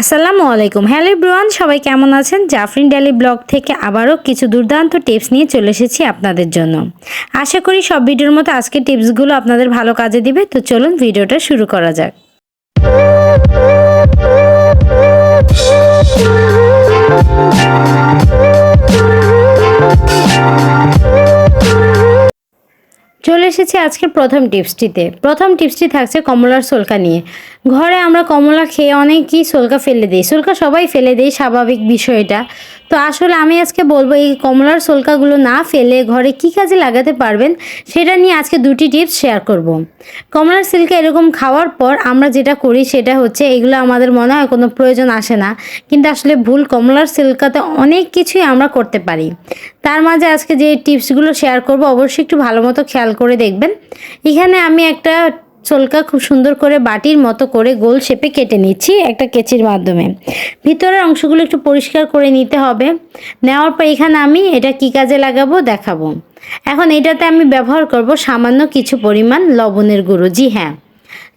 আসসালামু আলাইকুম। হ্যালো ব্রুয়ান সবাই কেমন আছেন? জাফরিন ডেলি ব্লগ থেকে আবারও কিছু দুর্দান্ত টিপস নিয়ে চলে এসেছি আপনাদের জন্য। আশা করি সব ভিডিওর মতো আজকে টিপসগুলো আপনাদের ভালো কাজে দিবে। তো চলুন ভিডিওটা শুরু করা যাক। এসেছি আজকের প্রথম টিপসটিতে। প্রথম টিপসটি থাকছে কমলার সোলকা নিয়ে। ঘরে আমরা কমলা খেয়ে অনেকই সোলকা ফেলে দিই। সোলকা সবাই ফেলে দেয়, স্বাভাবিক বিষয় এটা তো আসলে আমি আজকে বলব, এই কমলার সোলকাগুলো না ফেলে ঘরে কি কাজে লাগাতে পারবেন সেটা নিয়ে আজকে দুটি টিপস শেয়ার করব। কমলার সিল্কা এরকম খাওয়ার পর আমরা যেটা করি সেটা হচ্ছে, এগুলো আমাদের মনে হয় কোনো প্রয়োজন আসে না, কিন্তু আসলে ভুল কমলার সিল্কাতে অনেক কিছুই আমরা করতে পারি তার মাঝে আজকে যে টিপসগুলো শেয়ার করব, অবশ্যই একটু ভালো মতো খেয়াল করে দেখবেন এখানে আমি একটা চলকা খুব সুন্দর করে বাটির মতো করে গোল শেপে কেটে নিচ্ছি একটা কেচির মাধ্যমে। ভিতরের অংশগুলো একটু পরিষ্কার করে নিতে হবে। নেওয়ার পর এখানে আমি এটা কি কাজে লাগাবো দেখাবো। এখন এটাতে আমি ব্যবহার করব সামান্য কিছু পরিমাণ লবণের গুঁড়ো। জি হ্যাঁ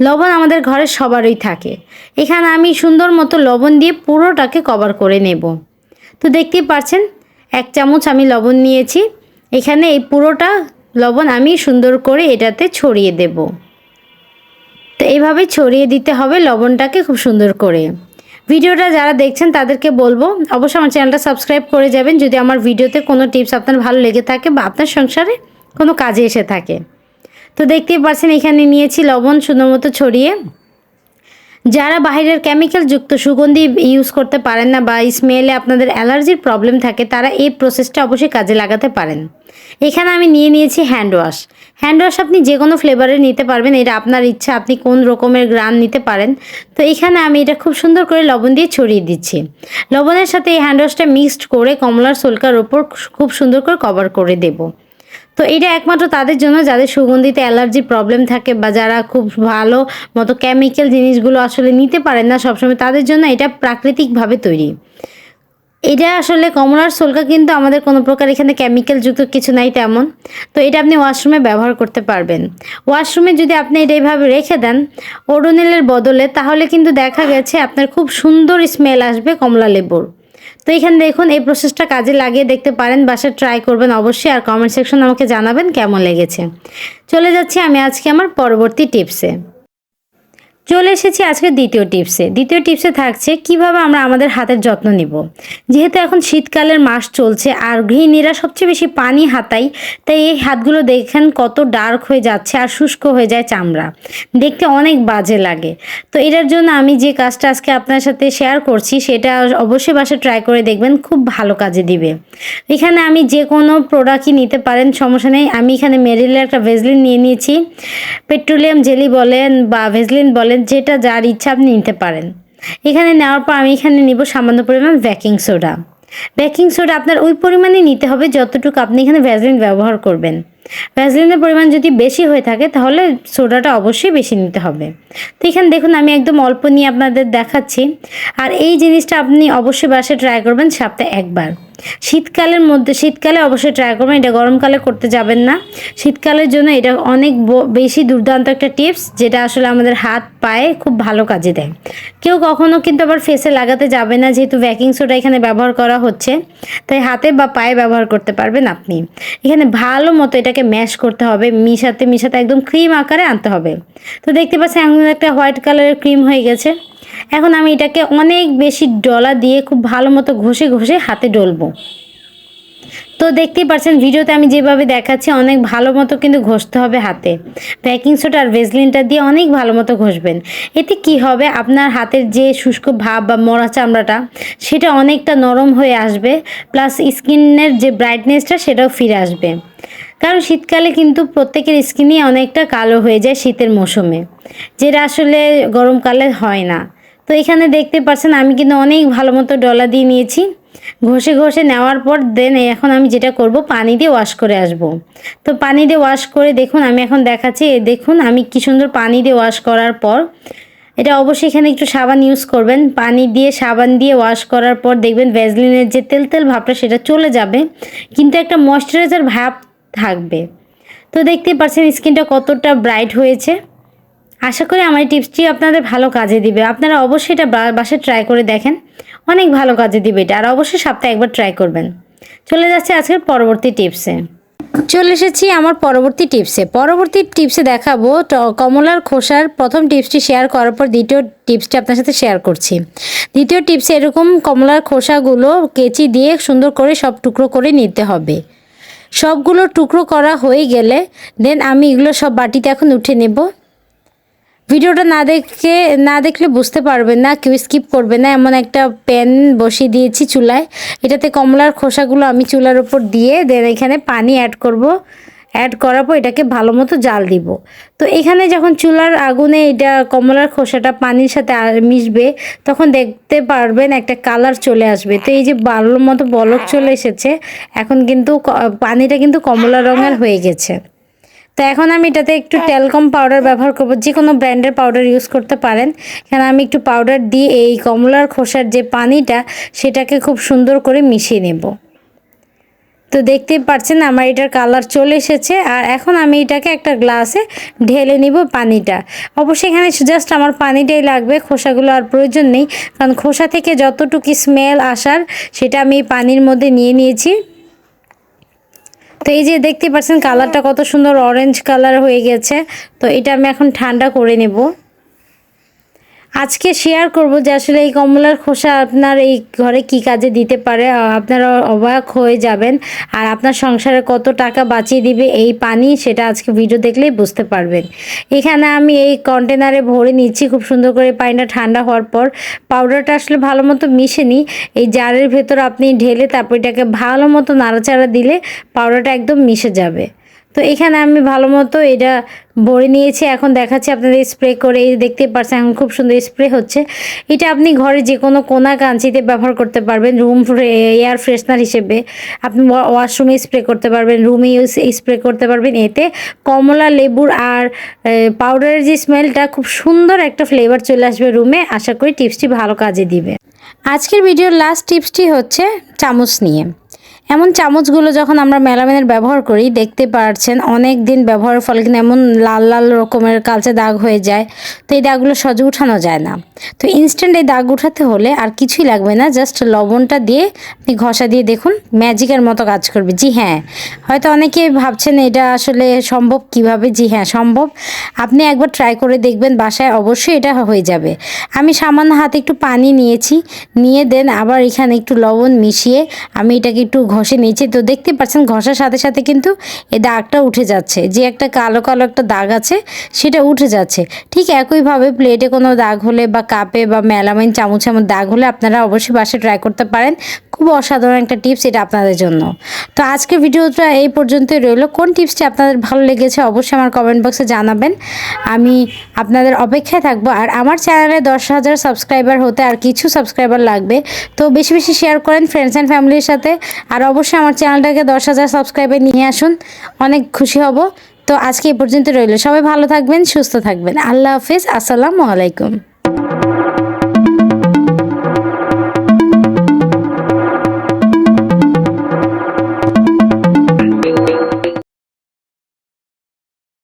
লবণ আমাদের ঘরে সবারই থাকে। এখানে আমি সুন্দর মতো লবণ দিয়ে পুরোটাকে কভার করে নেব। তো দেখতেই পাচ্ছেন এক চামচ আমি লবণ নিয়েছি। এখানে এই পুরোটা লবণ আমি সুন্দর করে এটাতে ছড়িয়ে দেবো। তো এইভাবে ছড়িয়ে দিতে হবে লবণটাকে খুব সুন্দর করে। ভিডিওটা যারা দেখছেন তাদেরকে বলব, অবশ্যই আমার চ্যানেলটা সাবস্ক্রাইব করে যাবেন। যদি আমার ভিডিওতে কোনো টিপস আপনার ভালো লেগে থাকে বা আপনার সংসারে কোনো কাজে এসে থাকে। তো দেখতেই পাচ্ছেন এখানে নিয়েছি লবণ সুন্দর মতো ছড়িয়ে। যারা বাইরের কেমিক্যালযুক্ত সুগন্ধি ইউজ করতে পারেন না বা স্মেলে আপনাদের অ্যালার্জির প্রবলেম থাকে, তারা এই প্রসেসটা অবশ্যই কাজে লাগাতে পারেন। এখানে আমি নিয়ে নিয়েছি হ্যান্ড ওয়াশ হ্যান্ড ওয়াশ আপনি যে কোনো ফ্লেভারের নিতে পারবেন, এটা আপনার ইচ্ছা, আপনি কোন রকমের গ্রান নিতে পারেন। তো এখানে আমি এটা খুব সুন্দর করে লবণ দিয়ে ছড়িয়ে দিচ্ছি। লবণের সাথে এই হ্যান্ড ওয়াশটা মিক্সড করে কমলার সোলকার ওপর খুব সুন্দর করে কভার করে দেবো। তো এটা একমাত্র তাদের জন্য যাদের সুগন্ধিতে অ্যালার্জি প্রবলেম থাকে বা যারা খুব ভালো মতো কেমিক্যাল জিনিসগুলো আসলে নিতে পারেন না সবসময়, তাদের জন্য এটা প্রাকৃতিকভাবে তৈরি। এটা আসলে কমলার সোলকা কিন্তু আমাদের কোনো প্রকার এখানে কেমিক্যালযুক্ত কিছু নাই তেমন। তো এটা আপনি ওয়াশরুমে ব্যবহার করতে পারবেন। ওয়াশরুমে যদি আপনি এটা এইভাবে রেখে দেন ওডোনেলের বদলে, তাহলে কিন্তু দেখা গেছে আপনার খুব সুন্দর স্মেল আসবে কমলা লেবুর। তো এখানে দেখুন, এই প্রসেসটা কাজে লাগিয়ে দেখতে পারেন বাসা ট্রাই করবেন অবশ্যই, আর কমেন্ট সেকশন আমাকে জানাবেন কেমন লেগেছে। চলে যাচ্ছি আমি আজকে আমার পরবর্তী টিপসে চলে এসেছি আজকে দ্বিতীয় টিপসে। দ্বিতীয় টিপসে থাকছে কীভাবে আমরা আমাদের হাতের যত্ন নিব। যেহেতু এখন শীতকালের মাস চলছে আর গৃহিণীরা সবচেয়ে বেশি পানি হাতাই তাই এই হাতগুলো দেখেন কত ডার্ক হয়ে যাচ্ছে আর শুষ্ক হয়ে যায় চামড়া। দেখতে অনেক বাজে লাগে। তো এটার জন্য আমি যে কাজটা আজকে আপনার সাথে শেয়ার করছি, সেটা অবশ্যই বাসায় ট্রাই করে দেখবেন, খুব ভালো কাজে দিবে। এখানে আমি যে কোনো প্রোডাক্টই নিতে পারেন, সমস্যা নেই। আমি এখানে মেরিলের একটা ভেজলিন নিয়ে নিয়েছি। পেট্রোলিয়াম জেলি বলেন বা ভেজলিন বলেন যেটা যার ইচ্ছা আপনি নিতে পারেন। এখানে নেওয়ার পর আমি এখানে নিব সামান্য পরিমাণ বেকিং সোডা। বেকিং সোডা আপনার ওই পরিমাণে নিতে হবে যতটুকু আপনি এখানে ভ্যাসলিন ব্যবহার করবেন। ভ্যাসলিনের পরিমাণ যদি বেশি হয়ে থাকে তাহলে সোডাটা অবশ্যই বেশি নিতে হবে। তো এখানে দেখুন আমি একদম অল্প নিয়ে আপনাদের দেখাচ্ছি। আর এই জিনিসটা আপনি অবশ্যই বাসায় ট্রাই করবেন সপ্তাহে একবার। শীতকালের মধ্যে, শীতকালে অবশ্যই ট্রাই করবেন, এটা গরমকালে করতে যাবেন না। শীতকালের জন্য এটা অনেক বেশি দুর্দান্ত একটা টিপস যেটা আসলে আমাদের হাত, পায়ে খুব ভালো কাজে দেয়। কেউ কখনো কিন্তু আবার ফেসে লাগাতে যাবে না, যেহেতু ব্যাকিং সোডা এখানে ব্যবহার করা হচ্ছে। তাই হাতে বা পায়ে ব্যবহার করতে পারবেন আপনি। এখানে ভালো মতো এটাকে ম্যাশ করতে হবে, মিশাতে মিশাতে একদম ক্রিম আকারে আনতে হবে। তো দেখতে পাচ্ছেন, এখন একটা হোয়াইট কালারের ক্রিম হয়ে গেছে। এখন আমি এটাকে অনেক বেশি ডলা দিয়ে খুব ভালো মতো ঘষে ঘষে হাতে ডলবো। তো দেখতেই পাচ্ছেন ভিডিওতে আমি যেভাবে দেখাচ্ছি, অনেক ভালো মতো কিন্তু ঘষতে হবে হাতে। বেকিং সোডা আর ভেজলিনটা দিয়ে অনেক ভালো মতো ঘষবেন। এতে কি হবে? আপনার হাতের যে শুষ্ক ভাব বা মরা চামড়াটা, সেটা অনেকটা নরম হয়ে আসবে প্লাস স্কিনের যে ব্রাইটনেসটা সেটাও ফিরে আসবে। কারণ শীতকালে কিন্তু প্রত্যেকের স্কিনই অনেকটা কালো হয়ে যায় শীতের মৌসুমে, যেটা আসলে গরমকালে হয় না। তো এখানে দেখতে পাচ্ছেন, আমি কিন্তু অনেক ভালো মতো ডলা দিয়ে নিয়েছি। ঘষে ঘষে নেওয়ার পর দেন এখন আমি যেটা করব, পানি দিয়ে ওয়াশ করে আসব। তো পানি দিয়ে ওয়াশ করে দেখুন, আমি এখন দেখাচ্ছি দেখুন, আমি কি সুন্দর পানি দিয়ে ওয়াশ করার পর, এটা অবশ্যই এখানে একটু সাবান ইউজ করবেন। পানি দিয়ে সাবান দিয়ে ওয়াশ করার পর দেখবেন ভ্যাজলিনের যে তেল তেল ভাবটা সেটা চলে যাবে, কিন্তু একটা ময়শ্চারাইজার ভাব থাকবে। তো দেখতেই পাচ্ছেন স্কিনটা কতটা ব্রাইট হয়েছে। আশা করি আমার এই টিপসটি আপনাদের ভালো কাজে দিবে। আপনারা অবশ্যই এটা বা- বাসায় ট্রাই করে দেখেন। অনেক ভালো কাজে দিবে এটা। আর অবশ্যই সপ্তাহে একবার ট্রাই করবেন। চলে যাচ্ছে আজকের পরবর্তী টিপসে চলে এসেছি আমার পরবর্তী টিপসে পরবর্তী টিপসে দেখাবো কমলার খোসার প্রথম টিপসটি শেয়ার করার পর দ্বিতীয় টিপসটি আপনার সাথে শেয়ার করছি। দ্বিতীয় টিপসে এরকম কমলার খোসাগুলো কেচি দিয়ে সুন্দর করে সব টুকরো করে নিতে হবে। সবগুলো টুকরো করা হয়ে গেলে দেন আমি এগুলো সব বাটিতে এখন উঠে নেব। ভিডিওটা না দেখে, না দেখলে বুঝতে পারবেন না, কেউ স্কিপ করবে না। এমন একটা প্যান বসিয়ে দিয়েছি চুলায়। এটাতে কমলার খোসাগুলো আমি চুলার ওপর দিয়ে দেন এখানে পানি অ্যাড করব। অ্যাড করার পর এটাকে ভালো মতো জাল দিব। তো এখানে যখন চুলার আগুনে এটা কমলার খোসাটা পানির সাথে মিশবে, তখন দেখতে পারবেন একটা কালার চলে আসবে। তো এই যে ভালো মতো বলক চলে এসেছে, এখন কিন্তু পানিটা কিন্তু কমলা রঙের হয়ে গেছে। তো এখন আমি এটাতে একটু টেলকম পাউডার ব্যবহার করব যে কোনো ব্র্যান্ডের পাউডার ইউজ করতে পারেন। এখানে আমি একটু পাউডার দিয়ে এই কমলার খোসার যে পানিটা, সেটাকে খুব সুন্দর করে মিশিয়ে নেব। তো দেখতেই পাচ্ছেন আমার এটার কালার চলে এসেছে, আর এখন আমি এটাকে একটা গ্লাসে ঢেলে নিব পানিটা। অবশ্যই এখানে জাস্ট আমার পানিটাই লাগবে, খোসাগুলো আর প্রয়োজন নেই, কারণ খোসা থেকে যতটুকু স্মেল আসার, সেটা আমি পানির মধ্যে নিয়ে নিয়েছি। তো এই যে দেখতে পাচ্ছেন কালারটা কত সুন্দর অরেঞ্জ কালার হয়ে গেছে, তো এটা আমি এখন ঠান্ডা করে নেব। আজকে শেয়ার করব যে আসলে এই কমলার খোসা আপনার এই ঘরে কি কাজে দিতে পারে আপনারা অবাক হয়ে যাবেন। আর আপনার সংসারে কত টাকা বাঁচিয়ে দিবে এই পানি সেটা আজকে ভিডিও দেখলেই বুঝতে পারবেন। এখানে আমি এই কন্টেনারে ভরে নিচ্ছি, খুব সুন্দর করে পানিটা ঠান্ডা হওয়ার পর। পাউডারটা আসলে ভালো মতো মিশে নিই এই জারের ভেতর আপনি ঢেলে তারপর এটাকে ভালো মতো নাড়াচাড়া দিলে পাউডারটা একদম মিশে যাবে। তো এখানে আমি ভালো মতো এটা ভরে নিয়েছি। এখন দেখাচ্ছি আপনাদের স্প্রে করে। এই দেখতে পারছেন এখন খুব সুন্দর স্প্রে হচ্ছে। এটা আপনি ঘরে যে কোনো কোনা কাঞ্চিতে ব্যবহার করতে পারবেন রুম এয়ার ফ্রেশনার হিসেবে। আপনি ওয়াশরুমে স্প্রে করতে পারবেন রুমে স্প্রে করতে পারবেন। এতে কমলা, লেবুর আর পাউডারের যে স্মেলটা খুব সুন্দর একটা ফ্লেভার চলে আসবে রুমে আশা করি টিপসটি ভালো কাজে দিবে। আজকের ভিডিওর লাস্ট টিপসটি হচ্ছে চামচ নিয়ে। এমন চামচগুলো যখন আমরা মেলামেনের ব্যবহার করি, দেখতে পাচ্ছেন অনেক দিন ব্যবহারের ফলে কিন্তু এমন লাল লাল রকমের কালচে দাগ হয়ে যায়। তো এই দাগগুলো সহজে উঠানো যায় না। তো ইনস্ট্যান্ট এই দাগ উঠাতে হলে আর কিছুই লাগবে না জাস্ট লবণটা দিয়ে আপনি ঘষা দিয়ে দেখুন ম্যাজিকের মতো কাজ করবে। জি হ্যাঁ হয়তো অনেকে ভাবছেন এটা আসলে সম্ভব কীভাবে? জি হ্যাঁ সম্ভব। আপনি একবার ট্রাই করে দেখবেন, বাসায় অবশ্যই এটা হয়ে যাবে। আমি সামান্য হাতে একটু পানি নিয়েছি, নিয়ে দেন আবার এখানে একটু লবণ মিশিয়ে আমি এটাকে একটু ঘষে নিয়েছি। তো দেখতে পাচ্ছেন, ঘষার সাথে সাথে কিন্তু এই দাগটা উঠে যাচ্ছে। যে একটা কালো কালো একটা দাগ আছে, সেটা উঠে যাচ্ছে। ঠিক একইভাবে প্লেটে কোনো দাগ হলে বা কাপে বা মেলামাইন চামচে এমন দাগ হলে আপনারা অবশ্যই বাসে ট্রাই করতে পারেন। খুব অসাধারণ একটা টিপস এটা আপনাদের জন্য। তো আজকে ভিডিওটা এই পর্যন্তই রইল। কোন টিপসটি আপনাদের ভালো লেগেছে অবশ্যই আমার কমেন্ট বক্সে জানাবেন। আমি আপনাদের অপেক্ষায় থাকব। আর আমার চ্যানেলে দশ হাজার সাবস্ক্রাইবার হতে আর কিছু সাবস্ক্রাইবার লাগবে। তো বেশি বেশি শেয়ার করেন ফ্রেন্ডস অ্যান্ড ফ্যামিলির সাথে। আর অবশ্যই আমার চ্যানেলটাকে দশ হাজার সাবস্ক্রাইবে নিয়ে আসুন। অনেক খুশি হব। তো আজকে এ পর্যন্ত রইল। সবাই ভালো থাকবেন, সুস্থ থাকবেন। আল্লাহ হাফিজ। আসসালামু আলাইকুম।